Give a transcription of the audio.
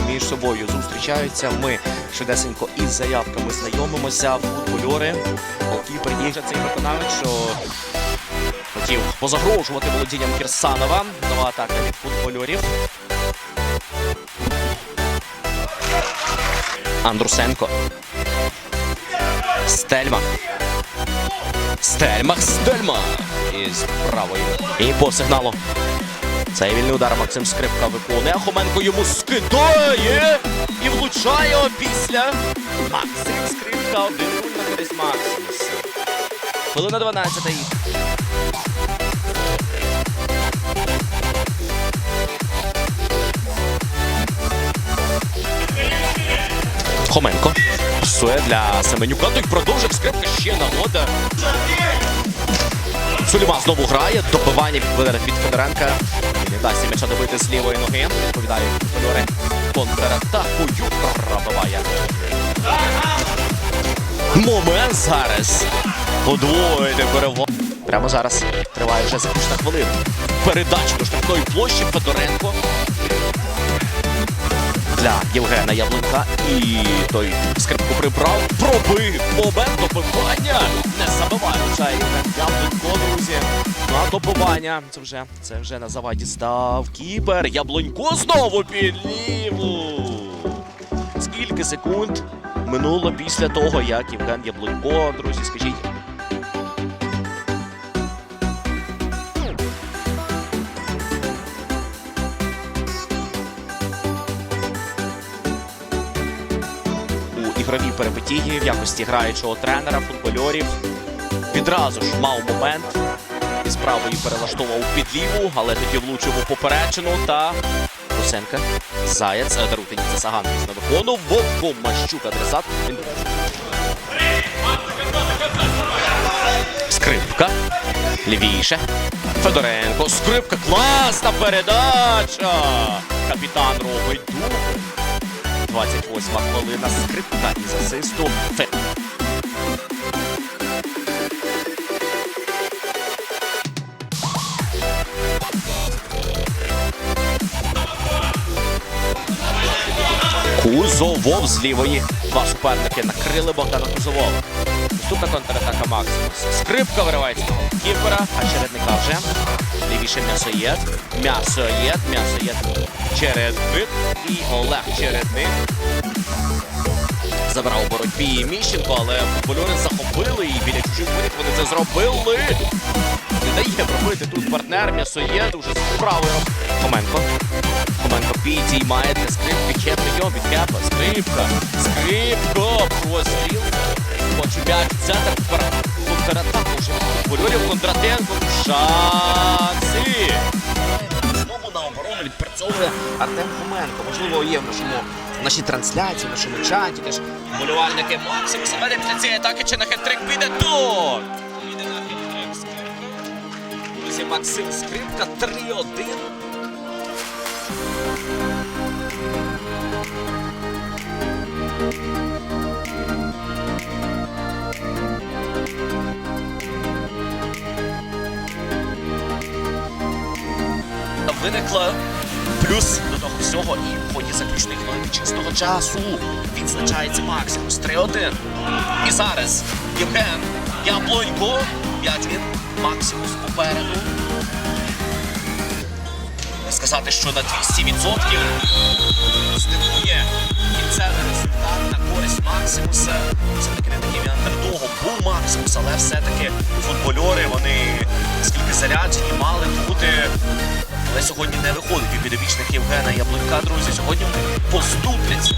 між собою зустрічаються. Ми швидесенько із заявками знайомимося. Футбольори. Голкіпер їх цей виконавець, що хотів позагрожувати володінням Кірсанова. Нова атака від футбольорів. Андрусенко. Стельмах. Стельмах, Стельмах. Із правої. І по сигналу. Цей вільний удар Максим Скрипка виконує. Хоменко йому скидає і влучає після. Максим Скрипка 1-0 на користь Максимуса. Хвилина 12 Хоменко. Псує для Семенюка. Той продовжив скрипка ще нагода. Суліма знову грає. Добивання від, Федоренка. Не дасть м'яча добити з лівої ноги. Відповідає Федори. Контратакою пробиває. Момент зараз. Подвоїти перевод. Прямо зараз триває вже заключна хвилина. Передача до штрафної площі Федоренко. Для Євгена Яблунка. І той скрипку прибрав. Пробив момент добивання. Не забиває Євген Яблунько, друзі. Добивання. Це вже, це вже на заваді став кіпер. Яблунько знову під ліву. Скільки секунд минуло після того, як Євген Яблунько, друзі, скажіть. у ігровій перипетії в якості граючого тренера, футбольорів. Відразу ж мав момент з правої перелаштовував під ліву, але тоді влучив у поперечину та Русенка. Заяць е, даруйте це Саган пізно виконував. Вовко Мащук адресат. Він Скрипка. Лівіше. Федоренко. Скрипка. Класна передача. Капітан робить дух. 28 хвилина скрипка із асисту. Фе. Кузовов з лівої. Два суперники накрили Богдана Кузовова. Наступна контратака Максимус. Скрипка виривається кіпера, а чередника вже. Лівіше м'ясоєд. М'ясоєд, м'ясоєд. Чередник. І Олег Чередник. Забрав у боротьбі Міщенко, але футбольори захопили і біля чужих воріт вони це зробили. Дає пробити тут партнер м'ясоєд уже з правою. Хоменко. Хоменко підіймає для скрипки. Кепи його від кепа. Скрипка. Скрипко. Простріл. Хоче м'яч в центр. Контратаку вже футбольорів. Кондратенко. Шанси. Знову на оборону відпрацьовує Артем Хоменко. Можливо, є в нашому в нашій трансляції, нашому чаті. Теж болівальники Максимуса. Веде після цієї атаки чи на хет-трик піде тут. Друзі, Максим Скрипка 3-1. виникла плюс до того всього і в ході заключної хвилини чистого часу відзначається Максимус 3-1. І зараз Євген Яблонько. П'ять він. Максимус попереду. Сказати, що на 200% здивує кінцевий результат на користь Максимуса. Все-таки не таким андердогом був Максимус, але все-таки футбольори, вони скільки заряджені, мали бути але сьогодні не виходить від підопічних Євгена Яблунька, друзі. Сьогодні вони поступляться.